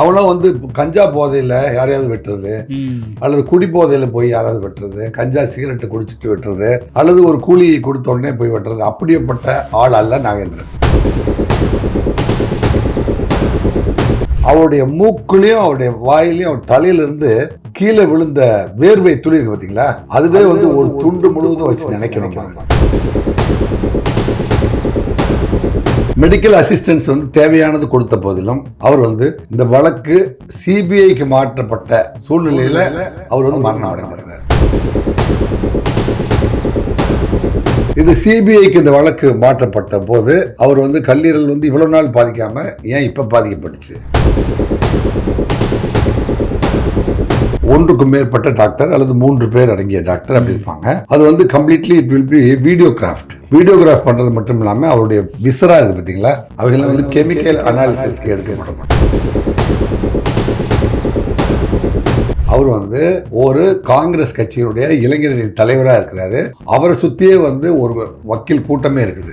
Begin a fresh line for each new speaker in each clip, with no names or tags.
அவனும் வந்து கஞ்சா போதையில் யாரையாவது வெட்டுறது. அல்லது குடி போதையில் போய் யாராவது வெட்டுறது கஞ்சா சிகரெட்டு குடிச்சிட்டு வெட்டுறது அல்லது ஒரு கூலி கொடுத்த உடனே போய் வெட்டுறது அப்படியேப்பட்ட ஆள் அல்ல நாகேந்திரன் அவருடைய மூக்குலையும் அவருடைய வாயிலையும் அவர் தலையிலிருந்து கீழே விழுந்த வேர்வை துளி இருக்கு பார்த்தீங்களா அதுவே வந்து ஒரு துண்டு முழுவதும் வச்சு நினைக்கணும். மெடிக்கல் அசிஸ்டன்ஸ் வந்து தேவையானது கொடுத்த போதிலும் அவர் வந்து இந்த வழக்கு சிபிஐக்கு மாற்றப்பட்ட சூழ்நிலையில அவர் வந்து மரணம் அடைந்திருக்கிறார் இது சிபிஐக்கு இந்த வழக்கு மாற்றப்பட்ட போது அவர் வந்து கல்லீரல் வந்து இவ்வளவு நாள் பாதிக்காம ஏன் இப்ப பாதிக்கப்பட்டுச்சு? ஒன்றுக்கும் மேற்பட்ட டாக்டர் அல்லது மூன்று பேர் அடங்கிய டாக்டர் அப்படி இருப்பாங்க. அது வந்து completely it will be videographed videograph பண்றது மட்டும் இல்லாம அவருடைய விசரா இது பார்த்தீங்களா அவைகளை வந்து கெமிக்கல் அனாலிசிஸ்க்கு எடுக்கப்படும் அவர் வந்து ஒரு காங்கிரஸ் கட்சியினுடைய இளைஞரின் தலைவராக இருக்கிறாரு. அவரை சுத்தியே வந்து ஒரு வக்கீல் கூட்டமே இருக்குது.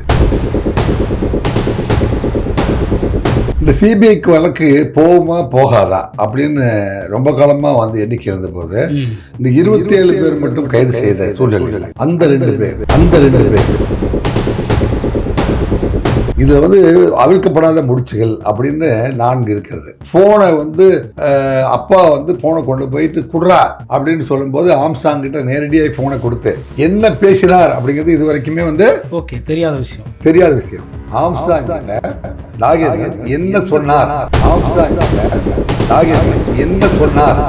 இந்த சிபிஐக்கு வழக்கு போகுமா போகாதா அப்படின்னு ரொம்ப காலமா வந்து எண்ணிக்கை இருந்தபோது
ம்.
இந்த இருபத்தி ஏழு பேர் மட்டும் கைது செய்த சூழ்நிலை அந்த ரெண்டு பேர் அந்த ரெண்டு பேர் இதுல வந்து அவிழ்க்கப்படாத முடிச்சுகள் அப்படின்னு நான்கு இருக்கிறது. போனை வந்து அப்பா வந்து போனை கொண்டு போயிட்டு குடுறா அப்படின்னு சொல்லும்போது ஆம்சாங் கிட்ட நேரடியாக போனை கொடுத்து என்ன பேசினார்? அப்படிங்கிறது இது வரைக்குமே வந்து
ஓகே தெரியாத விஷயம்.
தெரியாத விஷயம். கிட்ட நாகேந்திரன் என்ன சொன்னார்? கிட்ட நாகேந்திரன் என்ன சொன்னார்?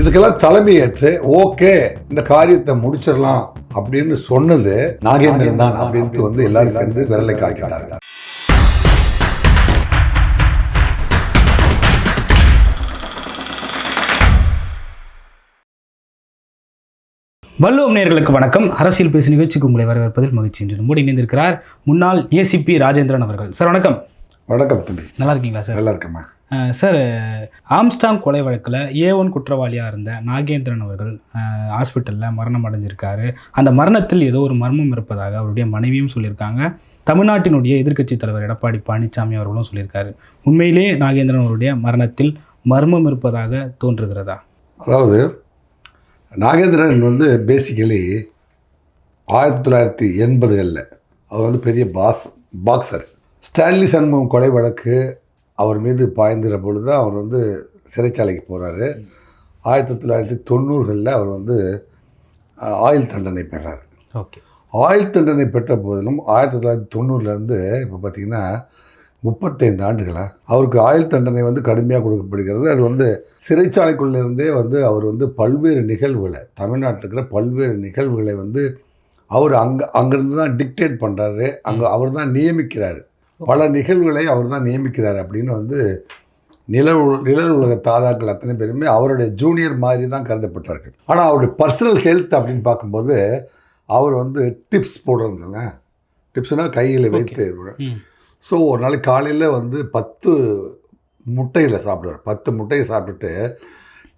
இதுக்கெல்லாம் தலைமை ஏற்று ஓகே இந்த காரியத்தை முடிச்சிடலாம் அப்படின்னு சொன்னது நாகேந்திரன் தான் அப்படின்ட்டு வந்து எல்லாரும் சேர்ந்து விரலை காட்டிட்டாங்க
வள்ளுவம் நேயர்களுக்கு வணக்கம். அரசியல் பேசு நிகழ்ச்சிக்கு உங்களை வரவேற்பதில் மகிழ்ச்சி என்று நம்மோடு இணைந்திருக்கிறார் முன்னாள் ஏசிபி ராஜேந்திரன் அவர்கள். சார் வணக்கம்.
வணக்கம் தம்பி.
நல்லா இருக்கீங்களா சார்?
நல்லா இருக்கம்மா.
சார் ஆம்ஸ்டாங் கொலை வழக்கில் ஏ ஒன் குற்றவாளியாக இருந்த நாகேந்திரன் அவர்கள் ஹாஸ்பிட்டலில் மரணம் அடைஞ்சிருக்காரு. அந்த மரணத்தில் ஏதோ ஒரு மர்மம் இருப்பதாக அவருடைய மனைவியும் சொல்லியிருக்காங்க. தமிழ்நாட்டினுடைய எதிர்க்கட்சித் தலைவர் எடப்பாடி பழனிசாமி அவர்களும் சொல்லியிருக்காரு. உண்மையிலே நாகேந்திரன் அவருடைய மரணத்தில் மர்மம் இருப்பதாக தோன்றுகிறதா?
அதாவது நாகேந்திரன் வந்து பேசிக்கலி ஆயிரத்தி தொள்ளாயிரத்தி எண்பதுகளில் அவர் வந்து பெரிய பாஸ் பாக்ஸர் ஸ்டான்லி சண்முகம் கொலை வழக்கு அவர் மீது பாய்ந்துற பொழுது அவர் வந்து சிறைச்சாலைக்கு போகிறாரு ஆயிரத்தி தொள்ளாயிரத்தி தொண்ணூறுகளில் அவர் வந்து ஆயுள் தண்டனை பெறார்.
ஓகே.
ஆயுள் தண்டனை பெற்ற போதிலும் ஆயிரத்தி தொள்ளாயிரத்தி தொண்ணூறுலேருந்து இப்போ பார்த்தீங்கன்னா முப்பத்தைந்து ஆண்டுகளா? அவருக்கு ஆயுள் தண்டனை வந்து கடுமையாக கொடுக்கப்படுகிறது. அது வந்து சிறைச்சாலைக்குள்ளேருந்தே வந்து அவர் வந்து பல்வேறு நிகழ்வுகளை தமிழ்நாட்டில் இருக்கிற பல்வேறு நிகழ்வுகளை வந்து அவர் அங்கே அங்கேருந்து தான் டிக்டேட் பண்ணுறாரு அங்கே அவர் தான் நியமிக்கிறார். பல நிகழ்வுகளை அவர் தான் நியமிக்கிறார் அப்படின்னு வந்து உல- நிழல் உலக தாதாக்கள் அத்தனை பேருமே அவருடைய ஜூனியர் மாதிரி தான் கருதப்பட்டார்கள். ஆனால் அவருடைய பர்சனல் ஹெல்த் அப்படின்னு பார்க்கும்போது அவர் வந்து டிப்ஸ் போடுறதுங்க டிப்ஸ்னால் கையில் வைத்து ஸோ ஒரு நாளைக்கு காலையில் வந்து பத்து முட்டையில் சாப்பிடுவார். பத்து முட்டையை சாப்பிட்டுட்டு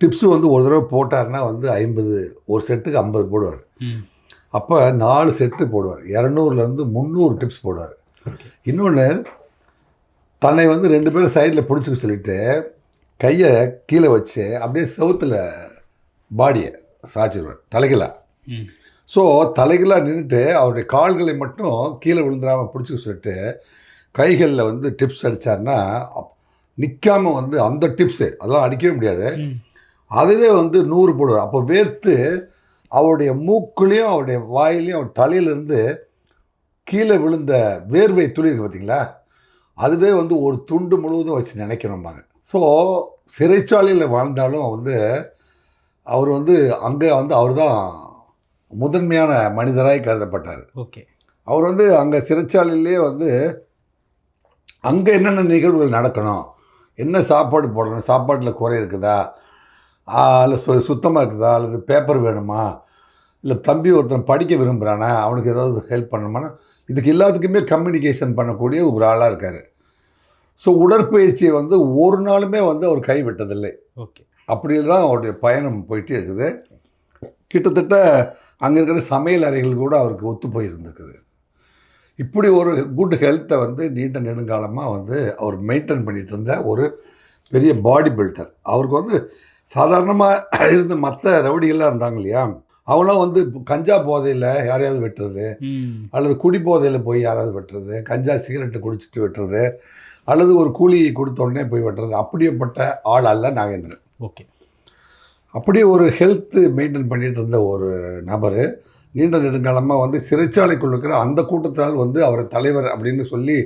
டிப்ஸு வந்து ஒரு தடவை போட்டார்னா வந்து ஐம்பது ஒரு செட்டுக்கு ஐம்பது போடுவார். அப்போ நாலு செட்டு போடுவார். இரநூறுலேருந்து முந்நூறு டிப்ஸ் போடுவார். இன்னொன்று தன்னை வந்து ரெண்டு பேரும் சைடில் பிடிச்சிக்க சொல்லிட்டு கையை கீழே வச்சு அப்படியே செவுத்துல பாடியை சாய்ச்சிடுவார் தலைகளாக ஸோ தலைகளாக நின்றுட்டு அவருடைய கால்களை மட்டும் கீழே விழுந்துடாமல் பிடிச்சிக்க சொல்லிட்டு கைகளில் வந்து டிப்ஸ் அடித்தார்னா நிற்காம வந்து அந்த டிப்ஸு அதெல்லாம் அடிக்கவே முடியாது. அதுவே வந்து நூறு போடுவார். அப்போ வேர்த்து அவருடைய மூக்குலேயும் அவருடைய வாயிலையும் அவர் தலையிலேருந்து கீழே விழுந்த வேர்வை துளி இருக்கு பார்த்தீங்களா? அதுவே வந்து ஒரு துண்டு முழுவதும் வச்சு நினைக்கணும்பாங்க. ஸோ சிறைச்சாலையில் வாழ்ந்தாலும் வந்து அவர் வந்து அங்கே வந்து அவர் தான் முதன்மையான மனிதராய் கருதப்பட்டார்.
ஓகே.
அவர் வந்து அங்கே சிறைச்சாலையிலே வந்து அங்கே என்னென்ன நிகழ்வுகள் நடக்கணும்? என்ன சாப்பாடு போடணும்? சாப்பாட்டில் குறை இருக்குதா? இல்லை சு சுத்தமாக இருக்குதா? அல்லது பேப்பர் வேணுமா? இல்லை தம்பி ஒருத்தன் படிக்க விரும்புகிறானா அவனுக்கு ஏதாவது ஹெல்ப் பண்ணணுமானா? இதுக்கு எல்லாத்துக்குமே கம்யூனிகேஷன் பண்ணக்கூடிய ஒரு ஆளாக இருக்கார். ஸோ உடற்பயிற்சியை வந்து ஒரு நாளுமே வந்து அவர் கைவிட்டதில்லை.
ஓகே
அப்படி தான் அவருடைய பயணம் போயிட்டே இருக்குது. கிட்டத்தட்ட அங்கே இருக்கிற சமையல் அறைகள் கூட அவருக்கு ஒத்து போயிருந்துருக்குது. இப்படி ஒரு குட் ஹெல்த்தை வந்து நீண்ட நெடுங்காலமாக வந்து அவர் மெயின்டைன் பண்ணிட்டு இருந்த ஒரு பெரிய பாடி பில்டர் அவருக்கு வந்து சாதாரணமாக இருந்த மற்ற ரவுடிகள்லாம் இருந்தாங்க இல்லையா? அவங்களாம் வந்து கஞ்சா போதையில் யாரையாவது வெட்டுறது அல்லது குடி போதையில் போய் யாராவது வெட்டுறது கஞ்சா சிகரெட்டு குடிச்சிட்டு வெட்டுறது அல்லது ஒரு கூலி கொடுத்த உடனே போய் வெட்டுறது அப்படியேப்பட்ட ஆள் அல்ல நாகேந்திரன்.
ஓகே.
அப்படியே ஒரு ஹெல்த்து மெயின்டைன் பண்ணிட்டு இருந்த ஒரு நபர் நீண்ட நெடுங்காலமாக வந்து சிறைச்சாலைக்குள்ள இருக்கிற அந்த கூட்டத்தால் வந்து அவர் தலைவர் அப்படின்னு சொல்லி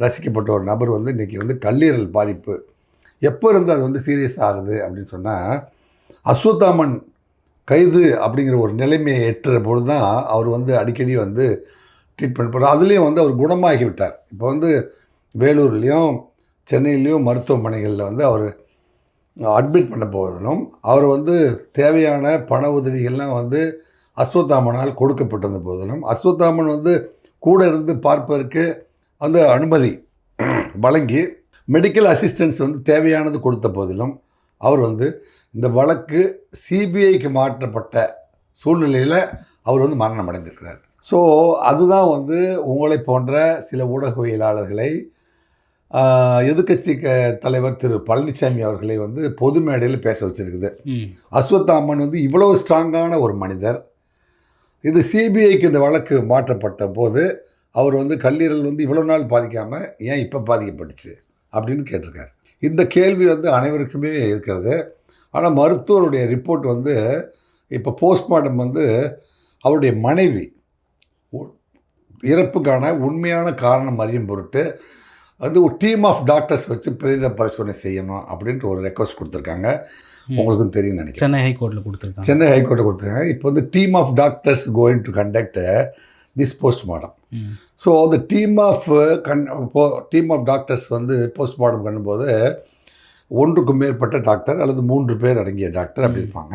ரசிக்கப்பட்ட ஒரு நபர் வந்து இன்றைக்கி வந்து கல்லீரல் பாதிப்பு. எப்போ இருந்து அது வந்து சீரியஸ் ஆகுது அப்படின்னு சொன்னால் அஸ்வத்தாமன் கைது அப்படிங்கிற ஒரு நிலைமையை எட்டுற பொழுது தான் அவர் வந்து அடிக்கடி வந்து ட்ரீட்மெண்ட் பண்ணுறார் அதுலேயும் வந்து அவர் குணமாகி விட்டார். இப்போ வந்து வேலூர்லேயும் சென்னையிலையும் மருத்துவமனைகளில் வந்து அவர் அட்மிட் பண்ண போவதிலும் அவர் வந்து தேவையான பண உதவிகள்லாம் வந்து அஸ்வத்தாமனால் கொடுக்கப்பட்டிருந்த போதிலும் அஸ்வத்தாமன் வந்து கூட இருந்து பார்ப்பதற்கு அந்த அனுமதி வழங்கி மெடிக்கல் அசிஸ்டன்ஸ் வந்து தேவையானது கொடுத்த போதிலும் அவர் வந்து இந்த வழக்கு சிபிஐக்கு மாற்றப்பட்ட சூழ்நிலையில் அவர் வந்து மரணம் அடைந்திருக்கிறார். ஸோ அதுதான் வந்து உங்களை போன்ற சில ஊடகவியலாளர்களை எதிர்கட்சி தலைவர் திரு பழனிசாமி அவர்களை வந்து பொது மேடையில் பேச வச்சிருக்குது. அஸ்வத்தாமன் வந்து இவ்வளவு ஸ்ட்ராங்கான ஒரு மனிதர் இது சிபிஐக்கு இந்த வழக்கு மாற்றப்பட்ட போது அவர் வந்து கல்லீரல் வந்து இவ்வளோ நாள் பாதிக்காமல் ஏன் இப்போ பாதிக்கப்பட்டுச்சு அப்படின்னு கேட்டிருக்காரு. இந்த கேள்வி வந்து அனைவருக்குமே இருக்கிறது. ஆனால் மருத்துவருடைய ரிப்போர்ட் வந்து இப்போ போஸ்ட்மார்ட்டம் வந்து அவருடைய மனைவி இறப்புக்கான உண்மையான காரணம் அறியும் பொருட்டு வந்து ஒரு டீம் ஆஃப் டாக்டர்ஸ் வச்சு பிரேத பரிசோதனை செய்யணும் அப்படின்ட்டு ஒரு ரெக்வஸ்ட் கொடுத்துருக்காங்க. உங்களுக்கும் தெரியும் நினைக்கிறேன்.
சென்னை ஹைகோர்ட்டில் கொடுத்துருக்காங்க.
சென்னை ஹைகோர்ட்டை கொடுத்துருக்காங்க. இப்போ வந்து team of doctors going to conduct this postmortem
hmm.
So the team of con team of doctors வந்து போஸ்ட்மார்ட்டம் பண்ணும்போது ஒன்றுக்கும் மேற்பட்ட டாக்டர் அல்லது மூன்று பேர் அடங்கிய டாக்டர் அப்படி. இருப்பாங்க.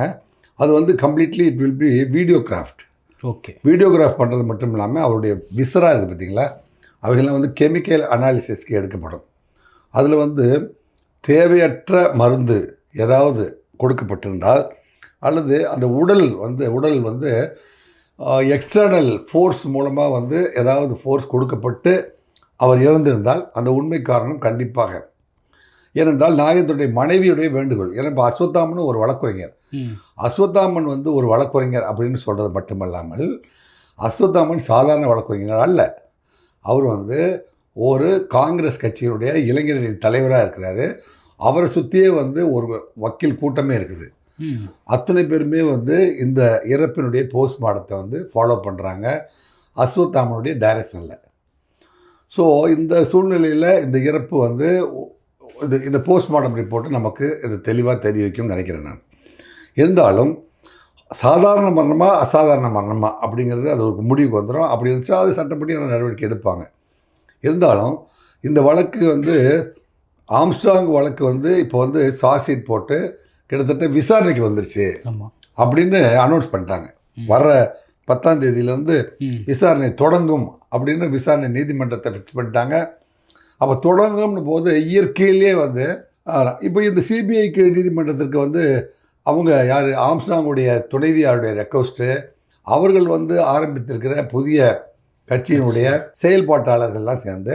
அது வந்து completely it will be videographed
okay.
Videograph பண்ணுறது மட்டும் இல்லாமல் அவருடைய விசரா இருக்குது பார்த்தீங்களா? அவைகள்லாம் வந்து கெமிக்கல் அனாலிசிஸ்க்கு எடுக்கப்படும். அதில் வந்து தேவையற்ற மருந்து ஏதாவது கொடுக்கப்பட்டிருந்தால் அல்லது அந்த உடல் வந்து உடல் வந்து எக்ஸ்டர்னல் ஃபோர்ஸ் மூலமாக வந்து ஏதாவது ஃபோர்ஸ் கொடுக்கப்பட்டு அவர் இறந்திருந்தால் அந்த உண்மை காரணம் கண்டிப்பாக. ஏனென்றால் நாயகத்துடைய மனைவியுடைய வேண்டுகோள். ஏன்னா இப்போ அஸ்வத்தாமன் ஒரு வழக்குரைஞர். அஸ்வத்தாமன் வந்து ஒரு வழக்குரைஞர் அப்படின்னு சொல்கிறது மட்டுமல்லாமல் அஸ்வத்தாமன் சாதாரண வழக்குரைஞர் அல்ல. அவர் வந்து ஒரு காங்கிரஸ் கட்சியினுடைய இளைஞரின் தலைவராக இருக்கிறாரு. அவரை சுற்றியே வந்து ஒரு வக்கீல் கூட்டமே இருக்குது. அத்தனை பேருமே வந்து இந்த இறப்பினுடைய போஸ்ட்மார்ட்டத்தை வந்து ஃபாலோ பண்ணுறாங்க அஸ்வத்தாமனுடைய டைரக்ஷனில் ஸோ இந்த சூழ்நிலையில் இந்த இறப்பு வந்து இது இந்த போஸ்ட்மார்ட்டம் ரிப்போர்ட்டு நமக்கு இது தெளிவாக தெரிய வைக்கும்னு நினைக்கிறேன் நான். இருந்தாலும் சாதாரண மரணமா அசாதாரண மரணமா அப்படிங்கிறது அது ஒரு முடிவுக்கு வந்துடும் அப்படி இருந்துச்சா அது சட்டப்படியான நடவடிக்கை எடுப்பாங்க. இருந்தாலும் இந்த வழக்கு வந்து ஆம்ஸ்ட்ராங் வழக்கு வந்து இப்போ வந்து சார்ஜ் போட்டு கிட்டத்தட்ட விசாரணைக்கு வந்துருச்சு அப்படின்னு அனௌன்ஸ் பண்ணிட்டாங்க.
ம்.
வர்ற பத்தாம் தேதியிலேருந்து விசாரணை தொடங்கும் அப்படின்னு விசாரணை நீதிமன்றத்தை ஃபிக்ஸ் பண்ணிட்டாங்க. அப்போ தொடங்கும்னு போது இயற்கையிலே வந்து இப்போ இந்த சிபிஐக்கு நீதிமன்றத்திற்கு வந்து அவங்க யார்? ஆம்ஸ்டாங்குடைய துணைவியாருடைய ரெக்வஸ்ட்டு அவர்கள் வந்து ஆரம்பித்திருக்கிற புதிய கட்சியினுடைய செயல்பாட்டாளர்கள்லாம் சேர்ந்து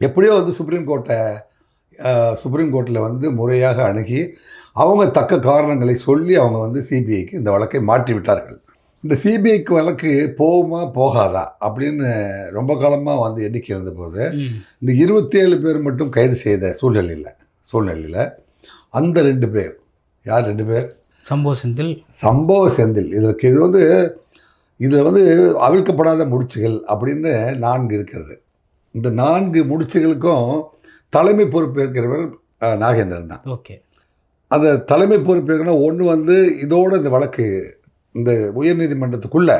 எப்படியோ வந்து சுப்ரீம் கோர்ட்டை சுப்ரீம் கோர்ட்டில் வந்து முறையாக அணுகி அவங்க தக்க காரணங்களை சொல்லி அவங்க வந்து சிபிஐக்கு இந்த வழக்கை மாற்றி விட்டார்கள். இந்த சிபிஐக்கு வழக்கு போகுமா போகாதா அப்படின்னு ரொம்ப காலமாக வந்து எண்ணிக்கை இருந்தபோது இந்த இருபத்தேழு பேர் மட்டும் கைது செய்த சூழ்நிலையில் சூழ்நிலையில் அந்த ரெண்டு பேர் யார் ரெண்டு பேர்?
சம்பவ செந்தில்.
சம்பவ செந்தில். இதற்கு இது வந்து இதில் வந்து அவிழ்க்கப்படாத முடிச்சுகள் அப்படின்னு நான்கு இருக்கிறது. இந்த நான்கு முடிச்சுகளுக்கும் தலைமை பொறுப்பேற்கிறவர் நாகேந்திரன் தான்.
ஓகே.
அந்த தலைமை பொறுப்பேற்கனா ஒன்று வந்து இதோட இந்த வழக்கு இந்த உயர்நீதிமன்றத்துக்குள்ள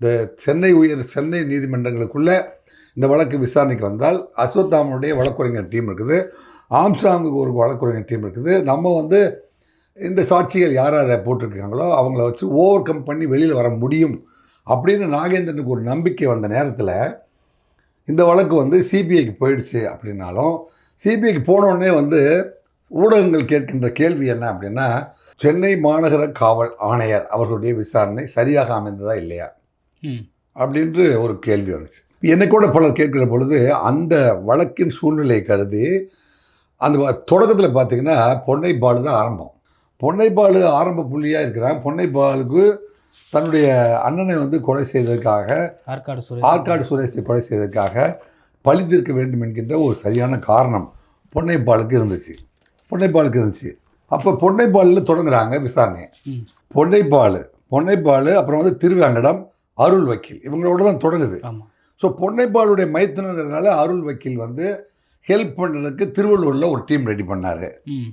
இந்த சென்னை உயர் சென்னை நீதிமன்றங்களுக்குள்ள இந்த வழக்கு விசாரணைக்கு வந்தால் அஸ்வத்தாமனுடைய வழக்குரைஞர் டீம் இருக்குது ஆம்ஸ்டாங்குக்கு ஒரு வழக்குரைஞர் டீம் இருக்குது. நம்ம வந்து இந்த சாட்சிகள் யார் யாரை போட்டிருக்காங்களோ அவங்கள வச்சு ஓவர் கம் பண்ணி வெளியில் வர முடியும் அப்படின்னு நாகேந்திரனுக்கு ஒரு நம்பிக்கை வந்த நேரத்தில் இந்த வழக்கு வந்து சிபிஐக்கு போயிடுச்சு அப்படின்னாலும் சிபிஐக்கு போனோடனே வந்து ஊடகங்கள் கேட்கின்ற கேள்வி என்ன அப்படின்னா சென்னை மாநகர காவல் ஆணையர் அவர்களுடைய விசாரணை சரியாக அமைந்ததா இல்லையா? அப்படின்று ஒரு கேள்வி வந்துச்சு. என்னை கூட பலர் கேட்கிற பொழுது அந்த வழக்கின் சூழ்நிலை கருதி அந்த தொடக்கத்தில் பார்த்தீங்கன்னா பொன்னைப்பாலு தான் ஆரம்பம். பொன்னைப்பாலு ஆரம்ப புள்ளியாக இருக்கிறான். பொன்னைப்பாலுக்கு தன்னுடைய அண்ணனை வந்து கொலை செய்ததற்காக
ஆற்காடு சுரேஷ்
ஆற்காடு சுரேஷை கொலை செய்ததற்காக பழி தீர்க்க வேண்டும் என்கின்ற ஒரு சரியான காரணம் பொன்னைப்பாலுக்கு இருந்துச்சு. பொன்னைப்பாலுக்கு இருந்துச்சு. அப்போ பொன்னைப்பாலில் தொடங்குறாங்க விசாரணையை
ம்.
பொன்னைப்பால் பொன்னைப்பால் அப்புறம் வந்து திருவேங்கடம் அருள் வக்கீல் இவங்களோட தான் தொடங்குது. ஸோ பொன்னைப்பாலுடைய மைத்தனதுனால அருள் வக்கீல் வந்து ஹெல்ப் பண்ணுறதுக்கு திருவள்ளூரில் ஒரு டீம் ரெடி பண்ணார்.
ம்.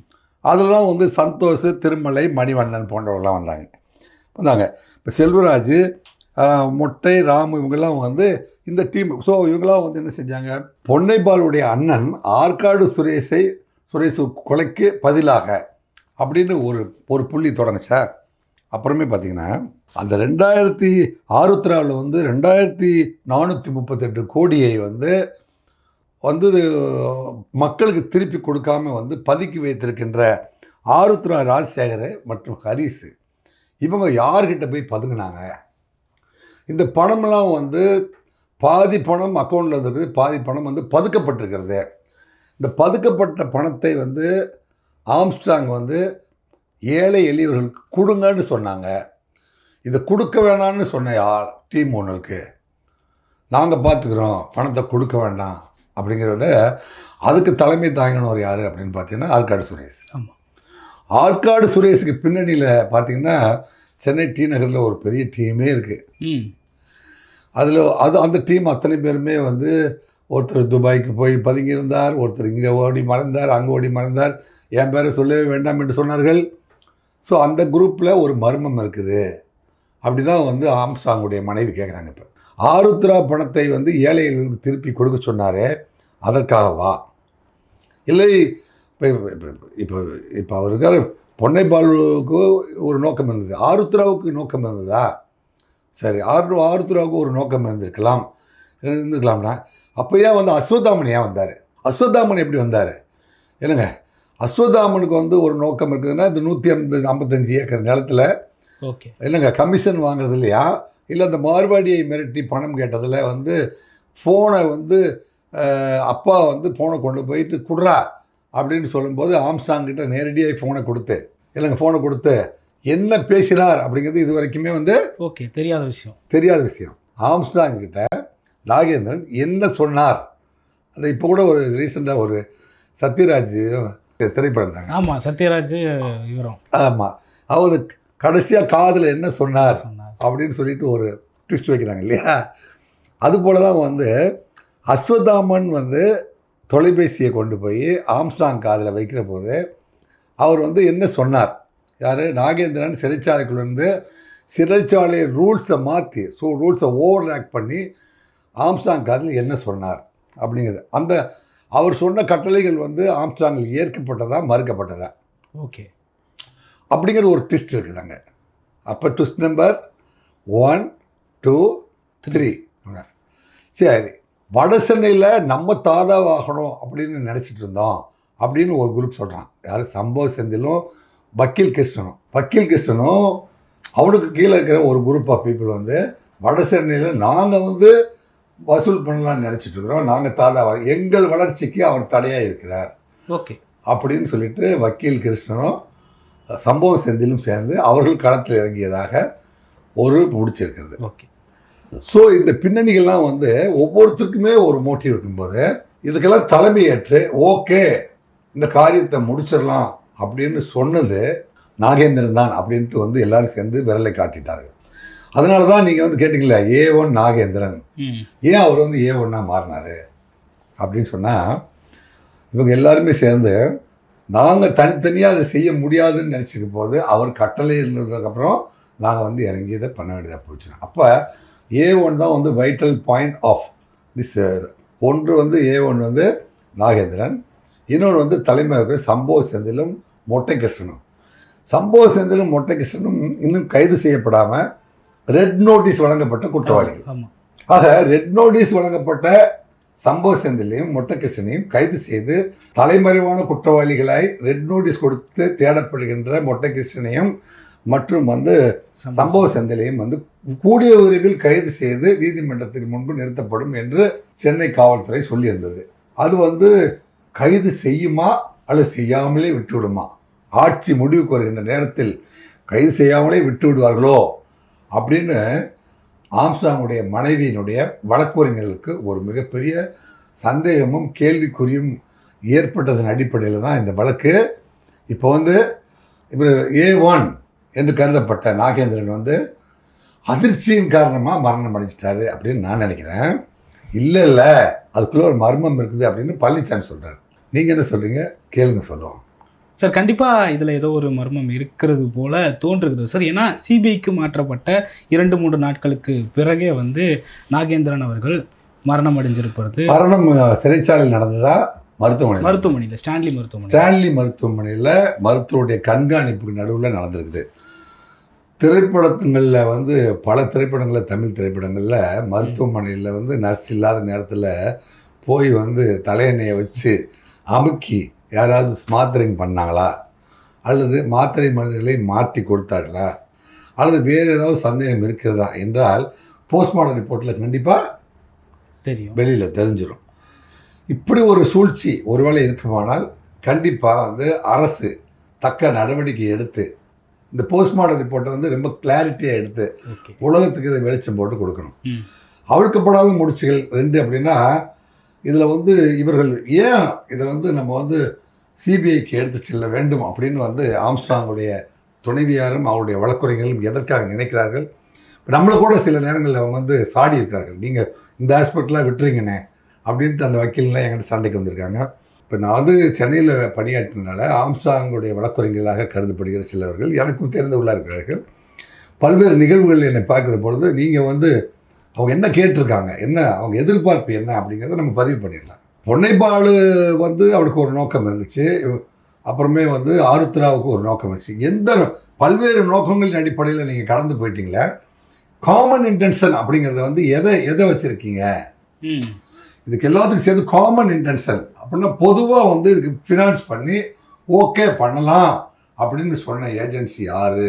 அதில் தான் வந்து சந்தோஷ் திருமலை மணிவண்ணன் போன்றவர்கள்லாம் வந்தாங்க. வந்தாங்க. இப்போ செல்வராஜ் மொட்டை ராமு இவங்கெல்லாம் வந்து இந்த டீம் ஸோ இவங்கெல்லாம் வந்து என்ன செஞ்சாங்க? பொன்னைபாலுடைய அண்ணன் ஆற்காடு சுரேஷை சுரேஷ் கொலைக்கு பதிலாக அப்படின்னு ஒரு ஒரு புள்ளி தொடங்குச்சா? அப்புறமே பார்த்தீங்கன்னா அந்த ரெண்டாயிரத்தி ஆருத்ராவில் வந்து ரெண்டாயிரத்தி நானூற்றி முப்பத்தெட்டு கோடியை வந்து வந்து மக்களுக்கு திருப்பி கொடுக்காம வந்து பதுக்கி வைத்திருக்கின்ற ஆருத்ரா ராஜசேகர் மற்றும் ஹரிஸ் இவங்க யார்கிட்ட போய் பதுங்கினாங்க? இந்த பணமெல்லாம் வந்து பாதி பணம் அக்கௌண்ட்டில் இருந்தது பாதி பணம் வந்து பதுக்கப்பட்டிருக்கிறது. இந்த பதுக்கப்பட்ட பணத்தை வந்து ஆம்ஸ்டாங் வந்து ஏழை எளியவர்களுக்கு கொடுங்கன்னு சொன்னாங்க. இதை கொடுக்க வேணாம்னு சொன்ன யார்? டீம் ஒன்று இருக்குது நாங்கள் பார்த்துக்குறோம் பணத்தை கொடுக்க வேண்டாம் அப்படிங்கிறத அதுக்கு தலைமை தாங்கினவர் யார் அப்படின்னு பார்த்தீங்கன்னா ஆற்காடு சுரேஷ்.
ஆமாம்
ஆற்காடு சுரேஷுக்கு பின்னணியில் பார்த்தீங்கன்னா சென்னை டி நகரில் ஒரு பெரிய டீமே இருக்குது அதில் அது அந்த டீம் அத்தனை பேருமே வந்து ஒருத்தர் துபாய்க்கு போய் பதுங்கியிருந்தார் ஒருத்தர் இங்கே ஓடி மறைந்தார் அங்கே ஓடி மறைந்தார். என் பேரை சொல்லவே வேண்டாம் என்று சொன்னார்கள். ஸோ அந்த குரூப்பில் ஒரு மர்மம் இருக்குது. அப்படி தான் வந்து ஆம்ஸ்டாங்குடைய மனைவி கேட்குறாங்க இப்போ. ஆருத்ரா பணத்தை வந்து ஏழைகளுக்கு திருப்பி கொடுக்க சொன்னாரே அதற்காகவா? இல்லை இப்போ இப்போ அவருக்கு பொன்னைப்பாலுக்கு ஒரு நோக்கம் இருந்தது. ஆருத்ராவுக்கு நோக்கம் இருந்ததா? சரி ஆறு ஆருத்ராவுக்கு ஒரு நோக்கம் இருந்திருக்கலாம். இருந்திருக்கலாம்னா அப்போ ஏன் வந்து அஸ்வத்தாமன் ஏன் வந்தார்? அஸ்வத்தாமன் எப்படி வந்தார்? என்னங்க? அஸ்வத்தாமனுக்கு வந்து ஒரு நோக்கம் இருக்குதுன்னா இந்த நூற்றி ஐம்பது ஐம்பத்தஞ்சு ஏக்கர் நிலத்தில்
ஓகே.
என்னங்க கமிஷன் வாங்குறது இல்லையா? இல்லை அந்த மார்வாடியை மிரட்டி பணம் கேட்டதில் வந்து ஃபோனை வந்து அப்பா வந்து ஃபோனை கொண்டு போயிட்டு குடுறா. அப்படின்னு சொல்லும்போது ஆம்ஸ்டாங் கிட்ட நேரடியாக ஃபோனை கொடுத்து இல்லைங்க ஃபோனை கொடுத்து என்ன பேசினார் அப்படிங்கிறது இது வரைக்குமே வந்து
ஓகே தெரியாத விஷயம்.
தெரியாத விஷயம். ஆம்ஸ்டாங் கிட்ட நாகேந்திரன் என்ன சொன்னார்? அந்த இப்போ கூட ஒரு ரீசெண்டாக ஒரு சத்யராஜ் திரைப்படம்
ஆமாம் சத்யராஜ் இவரும்.
ஆமாம் அவர் கடைசியாக காதில் என்ன சொன்னார் அப்படின்னு சொல்லிட்டு ஒரு ட்விஸ்ட் வைக்கிறாங்க இல்லையா? அதுபோல தான் வந்து அஸ்வத்தாமன் வந்து தொலைபேசியை கொண்டு போய் ஆம்ஸ்டாங் காதில் வைக்கிற போது அவர் வந்து என்ன சொன்னார்? யார்? நாகேந்திரன் சிறைச்சாலைக்குள்ளேருந்து சிறைச்சாலை ரூல்ஸை மாற்றி ஸோ ரூல்ஸை ஓவர் ஆக்ட் பண்ணி ஆம்ஸ்டாங் காதில் என்ன சொன்னார்? அப்படிங்கிறது. அந்த அவர் சொன்ன கட்டளைகள் வந்து ஆம்ஸ்டாங்கில் ஏற்கப்பட்டதா மறுக்கப்பட்டதா?
ஓகே.
அப்படிங்கிற ஒரு ட்விஸ்ட் இருக்குதாங்க அப்போ twist number one two three சரி. வட சென்னையில் நம்ம தாதாவாகணும் அப்படின்னு நினச்சிட்டு இருந்தோம் அப்படின்னு ஒரு குரூப் சொல்கிறான் யார்? சம்பவ செந்திலும் வக்கீல் கிருஷ்ணனும். வக்கீல் கிருஷ்ணனும் அவனுக்கு கீழே இருக்கிற ஒரு குரூப் ஆஃப் பீப்புள் வந்து வட சென்னையில் நாங்கள் வந்து வசூல் பண்ணலாம்னு நினச்சிட்டு இருக்கிறோம். நாங்கள் தாதாவா எங்கள் வளர்ச்சிக்கு அவர் தடையாக இருக்கிறார்.
ஓகே.
அப்படின்னு சொல்லிட்டு வக்கீல் கிருஷ்ணனும் சம்பவ செந்திலும் சேர்ந்து அவர்கள் களத்தில் இறங்கியதாக ஒரு முடிச்சிருக்கிறது.
ஓகே.
ஸோ இந்த பின்னணிகள்லாம் வந்து ஒவ்வொருத்தருக்குமே ஒரு மோட்டிவ் இருக்கும்போது இதுக்கெல்லாம் தலைமையேற்று ஓகே இந்த காரியத்தை முடிச்சிடலாம் அப்படின்னு சொன்னது நாகேந்திரன் தான் அப்படின்ட்டு வந்து எல்லாரும் சேர்ந்து விரலை காட்டிட்டார்கள். அதனால தான் நீங்கள் வந்து கேட்டிங்களா ஏ ஒன் நாகேந்திரன். ஏன் அவர் வந்து ஏ ஒன்றா மாறினார்? அப்படின்னு சொன்னால் இவங்க எல்லாருமே சேர்ந்து நாங்கள் தனித்தனியாக அதை செய்ய முடியாதுன்னு நினச்சிருக்கும் போது அவர் கட்டளை இருந்ததுக்கப்புறம் நாங்கள் வந்து இறங்கி இதை பண்ண வேண்டியதாக போச்சு. அப்போ ஏ ஒன் தான் வந்து வைட்டல் பாயிண்ட் ஆஃப் திஸ் ஒன்று வந்து ஏ ஒன் வந்து நாகேந்திரன் இன்னொன்று வந்து தலைமை சம்பவ செந்திலும் மொட்டை கிருஷ்ணனும். சம்பவ செந்திலும் மொட்டை கிருஷ்ணனும் இன்னும் கைது செய்யப்படாமல் ரெட் நோட்டீஸ் வழங்கப்பட்ட குற்றவாளிகள். ஆக ரெட் நோட்டீஸ் வழங்கப்பட்ட சம்பவ செந்திலையும் மொட்டைக்கிருஷ்ணனையும் கைது செய்து தலைமறைவான குற்றவாளிகளாய் ரெட் நோட்டீஸ் கொடுத்து தேடப்படுகின்ற மொட்டைக்கிருஷ்ணனையும் மற்றும் வந்து சம்பவ செந்திலையும் வந்து கூடிய விரைவில் கைது செய்து நீதிமன்றத்தின் முன்பு நிறுத்தப்படும் என்று சென்னை காவல்துறை சொல்லியிருந்தது. அது வந்து கைது செய்யுமா அல்லது செய்யாமலே விட்டு விடுமா ஆட்சி முடிவுக்கு வருகின்ற நேரத்தில் கைது செய்யாமலே விட்டு விடுவார்களோ அப்படின்னு ஆம்ஸ்டாங்குடைய மனைவியினுடைய வழக்குரைஞர்களுக்கு ஒரு மிகப்பெரிய சந்தேகமும் கேள்விக்குறியும் ஏற்பட்டதன் அடிப்படையில் தான் இந்த வழக்கு. இப்போ வந்து இப்போ ஏ ஒன் என்று கருதப்பட்ட நாகேந்திரன் வந்து அதிர்ச்சியின் காரணமாக மரணம் அடைஞ்சிட்டாரு அப்படின்னு நான் நினைக்கிறேன். இல்லை இல்லை அதுக்குள்ளே ஒரு மர்மம் இருக்குது அப்படின்னு பழனிசாமி சொல்கிறார் நீங்கள் என்ன சொல்கிறீங்க கேளுங்க சொல்லுவோம்.
சார் கண்டிப்பாக இதில் ஏதோ ஒரு மர்மம் இருக்கிறது போல தோன்றுகிறது. சார் ஏன்னா சிபிஐக்கு மாற்றப்பட்ட இரண்டு மூன்று நாட்களுக்கு பிறகே வந்து நாகேந்திரன் அவர்கள் மரணம் அடைஞ்சிருப்பது.
மரணம் சிறைச்சாலையில் நடந்ததா? மருத்துவமனை
மருத்துவமனையில் ஸ்டான்லி மருத்துவமனை.
ஸ்டான்லி மருத்துவமனையில் மருத்துவருடைய கண்காணிப்புக்கு நடுவில் நடந்திருக்குது. திரைப்படங்களில் வந்து பல திரைப்படங்களில் தமிழ் திரைப்படங்களில் மருத்துவமனையில் வந்து நர்ஸ் இல்லாத நேரத்தில் போய் வந்து தலையணையை வச்சு அமுக்கி யாராவது ஸ்மாத்திரிங் பண்ணாங்களா? அல்லது மாத்திரை மருந்துகளை மாற்றி கொடுத்தார்களா? அல்லது வேறு ஏதாவது சந்தேகம் இருக்கிறதா? என்றால் போஸ்ட்மார்ட்டம் ரிப்போர்ட்டில் கண்டிப்பாக
தெரியும்.
வெளியில் தெரிஞ்சிடும் இப்படி ஒரு சூழ்ச்சி ஒருவேளை இருக்குமானால் கண்டிப்பாக வந்து அரசு தக்க நடவடிக்கை எடுத்து இந்த போஸ்ட்மார்ட்டம் ரிப்போர்ட்டை வந்து ரொம்ப கிளாரிட்டியாக எடுத்து உலகத்துக்கு இதை வெளிச்சம் போட்டு கொடுக்கணும். அவிழ்க்கப்படாத முடிச்சுகள் ரெண்டு அப்படின்னா இதில் வந்து இவர்கள் ஏன் இதை வந்து நம்ம வந்து சிபிஐக்கு எடுத்து செல்ல வேண்டும் அப்படின்னு வந்து ஆம்ஸ்டாங்குடைய துணைவியாரும் அவருடைய வழக்குரைகளும் எதற்காக நினைக்கிறார்கள்? இப்ப நம்மளை கூட சில நேரங்களில் அவங்க வந்து சாடி இருக்கிறார்கள் நீங்கள் இந்த ஆஸ்பெக்ட்லாம் விட்டுறீங்கண்ணே அப்படின்ட்டு அந்த வக்கீல்லாம் என்கிட்ட சண்டைக்கு வந்திருக்காங்க. இப்போ நான் வந்து சென்னையில் பணியாற்றினால ஆம்ஸ்டாங்குடைய வழக்குரைஞர்களாக கருதப்படுகிற சிலவர்கள் எனக்கும் தெரிந்தவர்களாக இருக்கிறார்கள். பல்வேறு நிகழ்வுகள் என்னை பார்க்குற பொழுது நீங்கள் வந்து அவங்க என்ன கேட்டிருக்காங்க என்ன அவங்க எதிர்பார்ப்பு என்ன அப்படிங்கிறத நம்ம பதிவு பண்ணிடலாம். பொன்னைப்பாடு வந்து அவனுக்கு ஒரு நோக்கம் இருந்துச்சு. அப்புறமே வந்து ஆருத்ராவுக்கு ஒரு நோக்கம் இருந்துச்சு. எந்த பல்வேறு நோக்கங்களின் அடிப்படையில் நீங்கள் கடந்து போயிட்டீங்களே காமன் இன்டென்ஷன் அப்படிங்கிறத வந்து எதை எதை வச்சுருக்கீங்க? இதுக்கு எல்லாத்துக்கும் சேர்ந்து காமன் இன்டென்ஷன் அப்படின்னா பொதுவாக வந்து இதுக்கு ஃபினான்ஸ் பண்ணி ஓகே பண்ணலாம் அப்படின்னு சொன்ன ஏஜென்சி யாரு?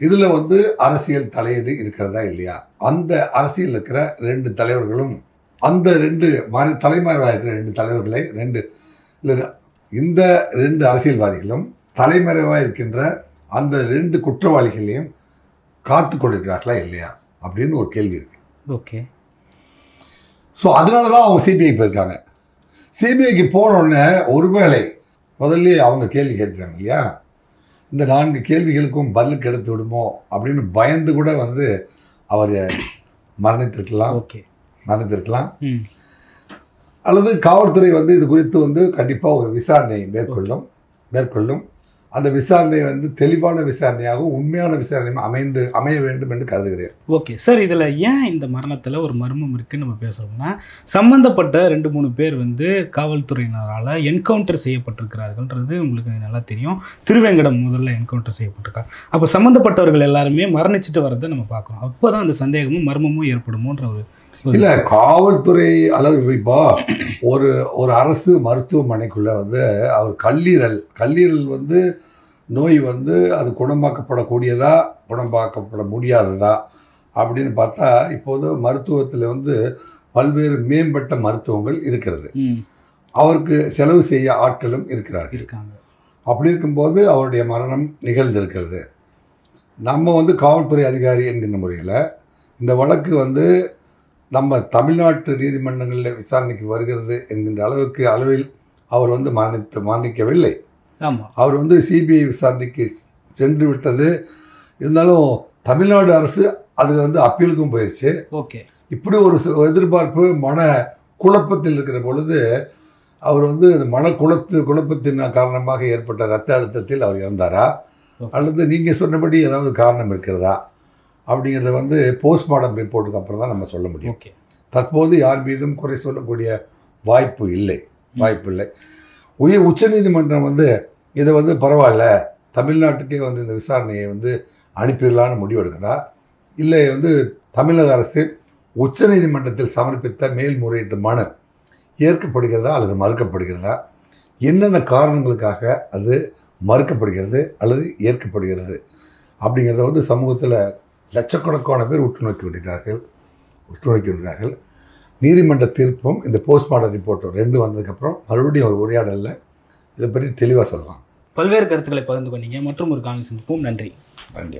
இதில் வந்து அரசியல் தலையீடு இருக்கிறதா இல்லையா? அந்த அரசியல் இருக்கிற ரெண்டு தலைவர்களும் அந்த ரெண்டு மறை தலைமறைவாக இருக்கிற ரெண்டு தலைவர்களை ரெண்டு இல்லை இந்த ரெண்டு அரசியல்வாதிகளும் தலைமறைவாக இருக்கின்ற அந்த ரெண்டு குற்றவாளிகளையும் காத்து கொண்டிருக்கிறார்களா இல்லையா? அப்படின்னு ஒரு கேள்வி இருக்கு.
ஓகே
ஸோ அதனால தான் அவங்க சிபிஐ போயிருக்காங்க. சிபிஐக்கு போனோடனே ஒருவேளை முதல்ல அவங்க கேள்வி கேட்டுட்டாங்க இல்லையா இந்த நான்கு கேள்விகளுக்கும் பதில் கிடைத்து விடுமோ? அப்படின்னு பயந்து கூட வந்து அவர் மரணித்திருக்கலாம்.
ஓகே.
மரணித்திருக்கலாம்.
ம்.
அல்லது காவல்துறை வந்து இது குறித்து வந்து கண்டிப்பாக ஒரு விசாரணை மேற்கொள்ளும் மேற்கொள்ளும். அந்த விசாரணை வந்து தெளிவான விசாரணையாகவும் உண்மையான விசாரணையும் அமைந்து அமைய வேண்டும் என்று கருதுகிறேன்.
ஓகே சார் இதில் ஏன் இந்த மரணத்தில் ஒரு மர்மம் இருக்குன்னு நம்ம பேசுகிறோம்னா சம்மந்தப்பட்ட ரெண்டு மூணு பேர் வந்து காவல்துறையினரால் என்கவுண்டர் செய்யப்பட்டிருக்கிறார்கள்ன்றது உங்களுக்கு நல்லா தெரியும். திருவேங்கடம் முதல்ல என்கவுண்டர் செய்யப்பட்டிருக்காங்க. அப்போ சம்மந்தப்பட்டவர்கள் எல்லாருமே மரணிச்சிட்டு வரதை நம்ம பார்க்குறோம். அப்போ தான் அந்த சந்தேகமும் மர்மமும் ஏற்படுமோன்ற ஒரு ஒரு-
இல்லை காவல்துறை அல்லது இப்போ ஒரு ஒரு அரசு மருத்துவமனைக்குள்ள வந்து அவர் கல்லீரல் கல்லீரல் வந்து நோய் வந்து அது குணமாக்கப்படக்கூடியதா குணமாக்கப்பட முடியாததா அப்படின்னு பார்த்தா இப்போது மருத்துவத்தில் வந்து பல்வேறு மேம்பட்ட மருத்துவங்கள் இருக்கிறது. அவருக்கு செலவு செய்ய ஆட்களும் இருக்கிறார்கள்.
இருக்காங்க.
அப்படி இருக்கும்போது அவருடைய மரணம் நிகழ்ந்திருக்கிறது. நம்ம வந்து காவல்துறை அதிகாரி என்கின்ற முறையில் இந்த வழக்கு வந்து நம்ம தமிழ்நாட்டு நீதிமன்றங்களில் விசாரணைக்கு வருகிறது என்கின்ற அளவுக்கு அளவில் அவர் வந்து மரணித்து மரணிக்கவில்லை.
ஆமாம்
அவர் வந்து சிபிஐ விசாரணைக்கு சென்று விட்டது. இருந்தாலும் தமிழ்நாடு அரசு அது வந்து அப்பீலுக்கும் போயிடுச்சு
ஓகே.
இப்படி ஒரு எதிர்பார்ப்பு மன குழப்பத்தில் இருக்கிற பொழுது அவர் வந்து மன குழத்து குழப்பத்தின் காரணமாக ஏற்பட்ட ரத்த அழுத்தத்தில் அவர் இறந்தாரா. அல்லது நீங்கள் சொன்னபடி ஏதாவது காரணம் இருக்கிறதா? அப்படிங்கிறத வந்து போஸ்ட்மார்ட்டம் ரிப்போர்ட்டுக்கு அப்புறம் தான் நம்ம சொல்ல முடியும். தற்போது யார் மீதும் குறை சொல்லக்கூடிய வாய்ப்பு இல்லை. வாய்ப்பு இல்லை. உயர் உச்சநீதிமன்றம் வந்து இதை வந்து பரவாயில்ல. தமிழ்நாட்டுக்கே வந்து இந்த விசாரணையை வந்து அனுப்பிடலான்னு முடிவெடுக்குதா? இல்லை வந்து தமிழக அரசு உச்சநீதிமன்றத்தில் சமர்ப்பித்த மேல்முறையீட்டு மனு ஏற்கப்படுகிறதா அல்லது மறுக்கப்படுகிறதா? என்னென்ன காரணங்களுக்காக அது மறுக்கப்படுகிறது அல்லது ஏற்கப்படுகிறது? அப்படிங்கிறத வந்து சமூகத்தில் லட்சக்கணக்கான பேர் உற்று நோக்கி விடுகிறார்கள் உற்று நோக்கி விடுகிறார்கள் நீதிமன்ற தீர்ப்பும் இந்த போஸ்ட்மார்ட்டம் ரிப்போர்ட்டும் ரெண்டும் வந்ததுக்கப்புறம் மறுபடியும் ஒரு உரையாடலில். இதை பற்றி தெளிவாக சொல்லலாம்.
பல்வேறு கருத்துக்களை பகிர்ந்து கொண்டீங்க. மற்றும் ஒரு காணொலி சந்திப்போம். நன்றி.
நன்றி.